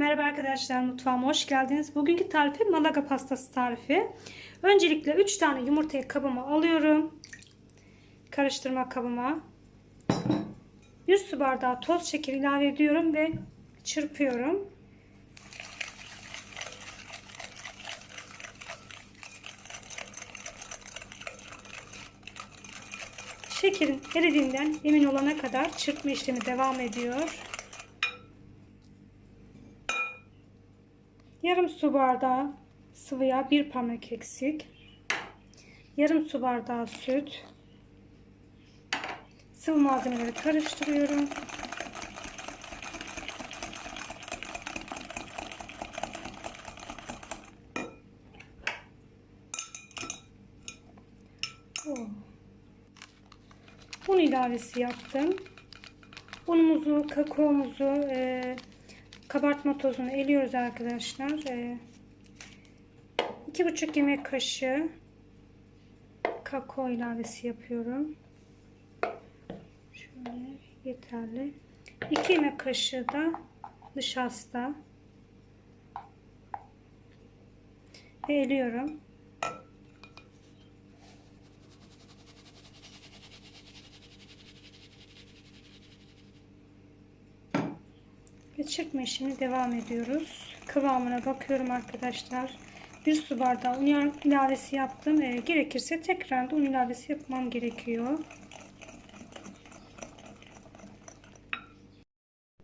Merhaba arkadaşlar mutfağıma hoş geldiniz. Bugünkü tarifi Malaga pastası tarifi. Öncelikle 3 tane yumurtayı kabıma alıyorum. Karıştırma kabıma. 1 su bardağı toz şeker ilave ediyorum ve çırpıyorum. Şekerin eridiğinden emin olana kadar çırpma işlemi devam ediyor. Yarım su bardağı sıvıya bir parmak eksik. Yarım su bardağı süt. Sıvı malzemeleri karıştırıyorum. Oh. Un ilavesi yaptım. Unumuzu, kakaomuzu, e, kabartma tozunu eliyoruz arkadaşlar. E, iki buçuk yemek kaşığı kakao ilavesi yapıyorum. Şöyle yeterli. 2 yemek kaşığı da nişasta ve eliyorum. Ve çırpma işini devam ediyoruz. Kıvamına bakıyorum arkadaşlar. Bir su bardağı un ilavesi yaptım. E, gerekirse tekrar da un ilavesi yapmam gerekiyor.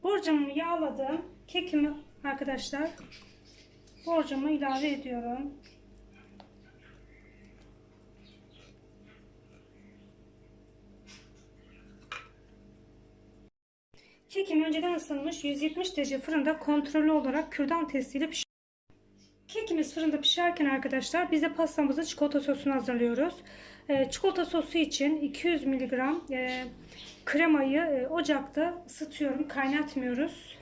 Borcamı yağladım. Kekimi arkadaşlar borcama ilave ediyorum. Kekim önceden ısınmış 170 derece fırında kontrollü olarak kürdan testiyle pişiriyoruz. Kekimiz fırında pişerken arkadaşlar biz de pastamızda çikolata sosunu hazırlıyoruz. Ee, çikolata sosu için 200 mg e, kremayı e, ocakta ısıtıyorum. Kaynatmıyoruz.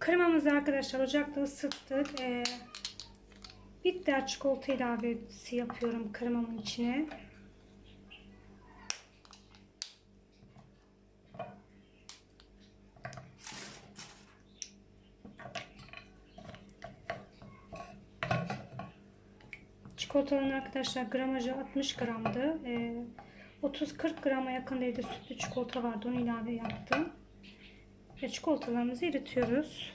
Kremamızı arkadaşlar ocakta ısıttık. E, bitter çikolata ilavesi yapıyorum kremamın içine. Çikolataların arkadaşlar gramajı 60 gramdı. Ee, 30-40 grama yakın evde sütlü çikolata vardı. Onu ilave yaptım. Ve çikolatalarımızı eritiyoruz.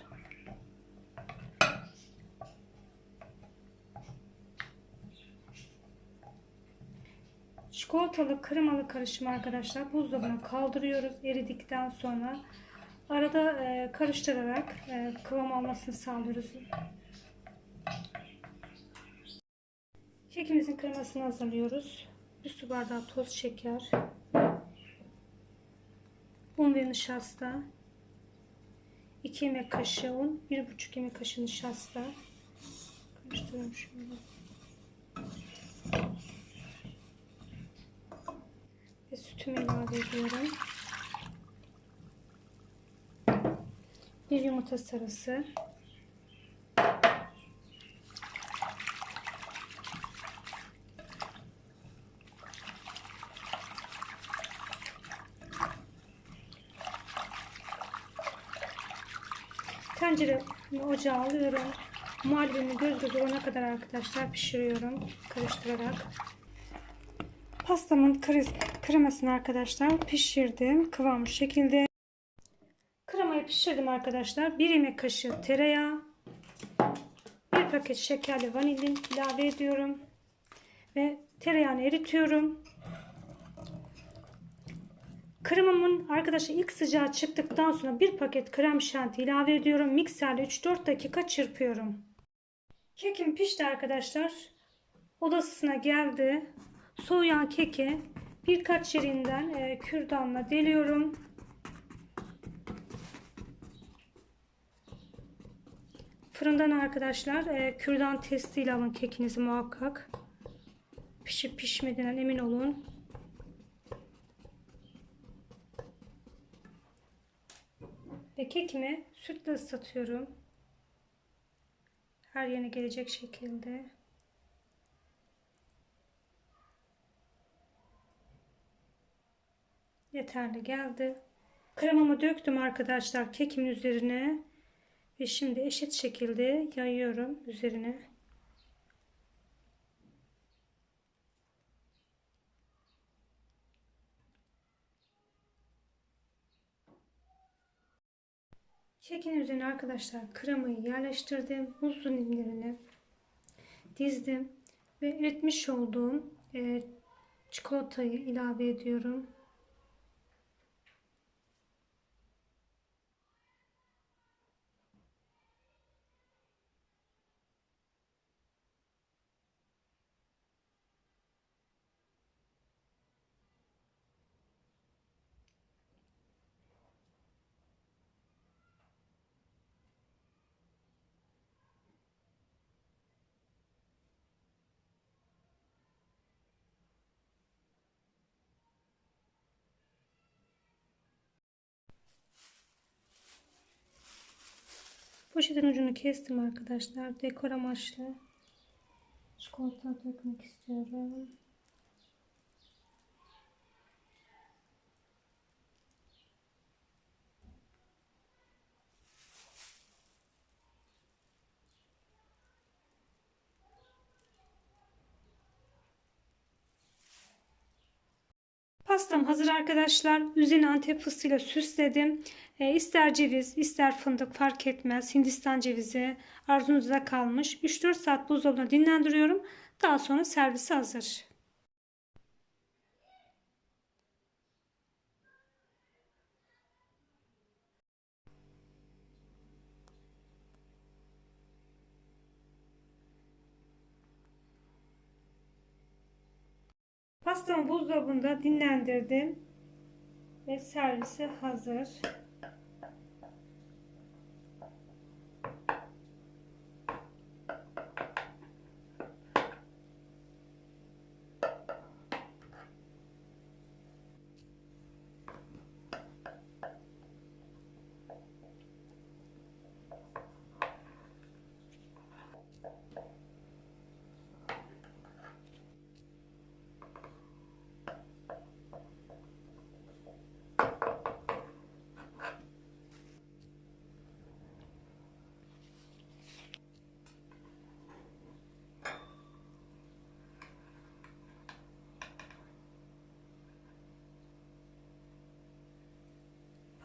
Çikolatalı kremalı karışım arkadaşlar buzdolabına kaldırıyoruz eridikten sonra arada e, karıştırarak e, kıvam almasını sağlıyoruz. Kekimizin kremasını hazırlıyoruz. Bir su bardağı toz şeker, un ve nişasta, 2 yemek kaşığı un, 1,5 yemek kaşığı nişasta. Karıştırıyorum şöyle. Ve sütümü ilave ediyorum. Bir yumurta sarısı. Tenceremi ocağa alıyorum. Muhallebimi göz göz olana kadar arkadaşlar pişiriyorum. Karıştırarak. Pastamın kremasını arkadaşlar pişirdim. Kıvamı şekilde. Kremayı pişirdim arkadaşlar. Bir yemek kaşığı tereyağı. Bir paket şekerli vanilin ilave ediyorum. Ve tereyağını eritiyorum. Kremamın arkadaşlar ilk sıcağı çıktıktan sonra bir paket krem şanti ilave ediyorum. Mikserle 3-4 dakika çırpıyorum. Kekim pişti arkadaşlar. Odasına geldi. Soğuyan keki birkaç yerinden e, kürdanla deliyorum. Fırından arkadaşlar e, kürdan testiyle alın kekinizi muhakkak. Pişip pişmediğinden emin olun. Ve kekimi sütle ıslatıyorum. Her yerine gelecek şekilde. Yeterli geldi. Kremamı döktüm arkadaşlar kekimin üzerine. Ve şimdi eşit şekilde yayıyorum üzerine. Kekin üzerine arkadaşlar kremayı yerleştirdim. Muz dilimlerini dizdim ve eritmiş olduğum e, çikolatayı ilave ediyorum. Poşetin ucunu kestim arkadaşlar. Dekor amaçlı. Çikolata dökmek istiyorum. Pastam hazır arkadaşlar. Üzerine antep fıstığıyla süsledim. E, ister ceviz, ister fındık fark etmez. Hindistan cevizi arzunuza kalmış. 3-4 saat buzdolabına dinlendiriyorum. Daha sonra servise hazır. Pastamı buzdolabında dinlendirdim. Ve servise hazır.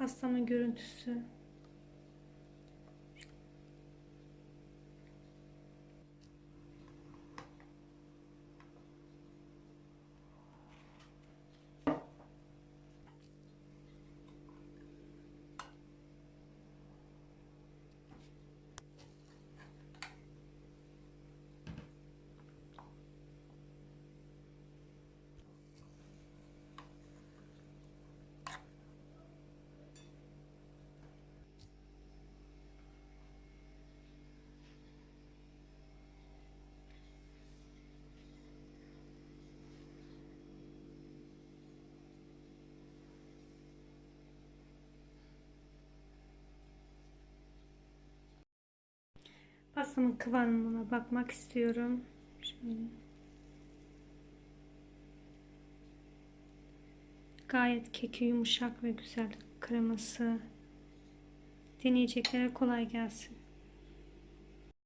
Pastamın görüntüsü. Pastamın kıvamına bakmak istiyorum. Şöyle. Gayet keki yumuşak ve güzel kreması. Deneyeceklere kolay gelsin.